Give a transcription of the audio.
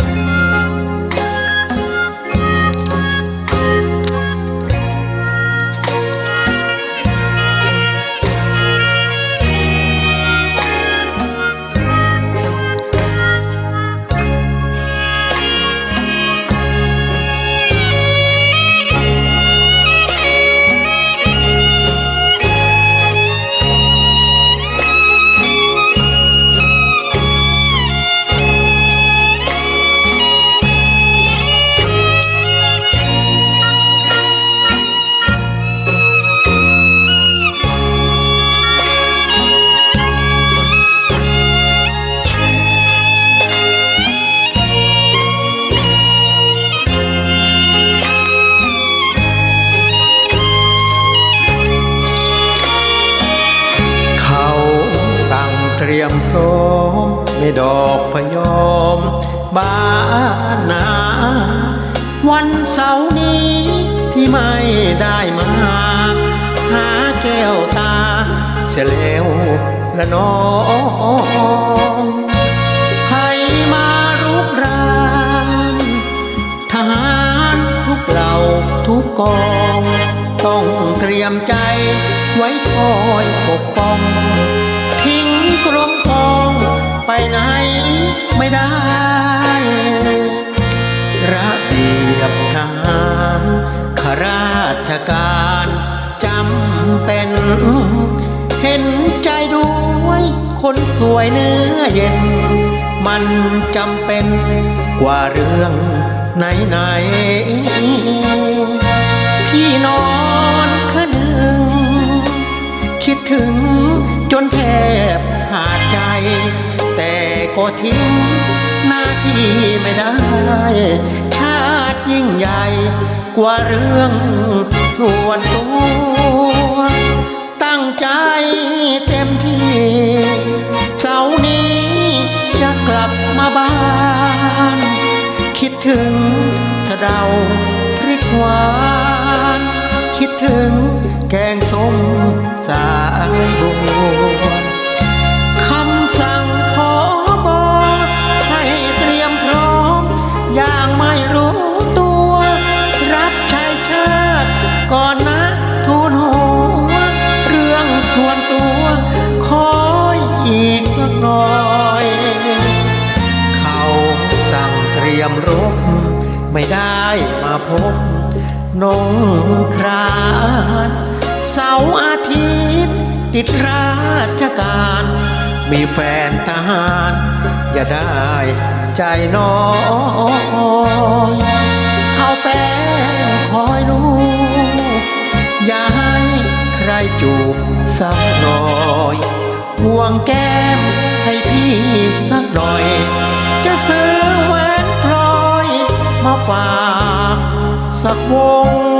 เข รียมพร้อมไม่ดอกพยอมบ้านนา วันเสาร์นี้พี่ไม่ได้มา หาแก้วตา เสียแล้วละน้องให้มารุกรานทหารทุกเหล่าทุกกอง ต้องเตรียมใจไว้คอยปกป้องทิ้ง ไม่ได้ ระเบียบทหารข้าราชการจำเป็น เห็นใจด้วยคนสวยเนื้อเย็น มันจำเป็นกว่าเรื่องไหนไหนๆพี่นอนคืนหนึ่ง คิดถึงจนแทบ ก็ทิ้งหน้าที่ไม่ได้ ชาติยิ่งใหญ่กว่าเรื่องส่วนตัว ตั้งใจเต็มที่เสาร์นี้จะกลับมาบ้าน คิดถึงสะเดาพริกหวาน สักหน่อย เขาสั่งเตรียมรบไม่ได้มาพบนงครานเสาร์อาทิตย์ ติดราชการ มีแฟนทหาร อย่าได้ใจน้อยเอาแป้งคอยดูอย่าให้ใครจูบสักหน่อย ห่วงแก้มให้พี่สักหน่อย จะซื้อแหวนพลอยมาฝากสักวง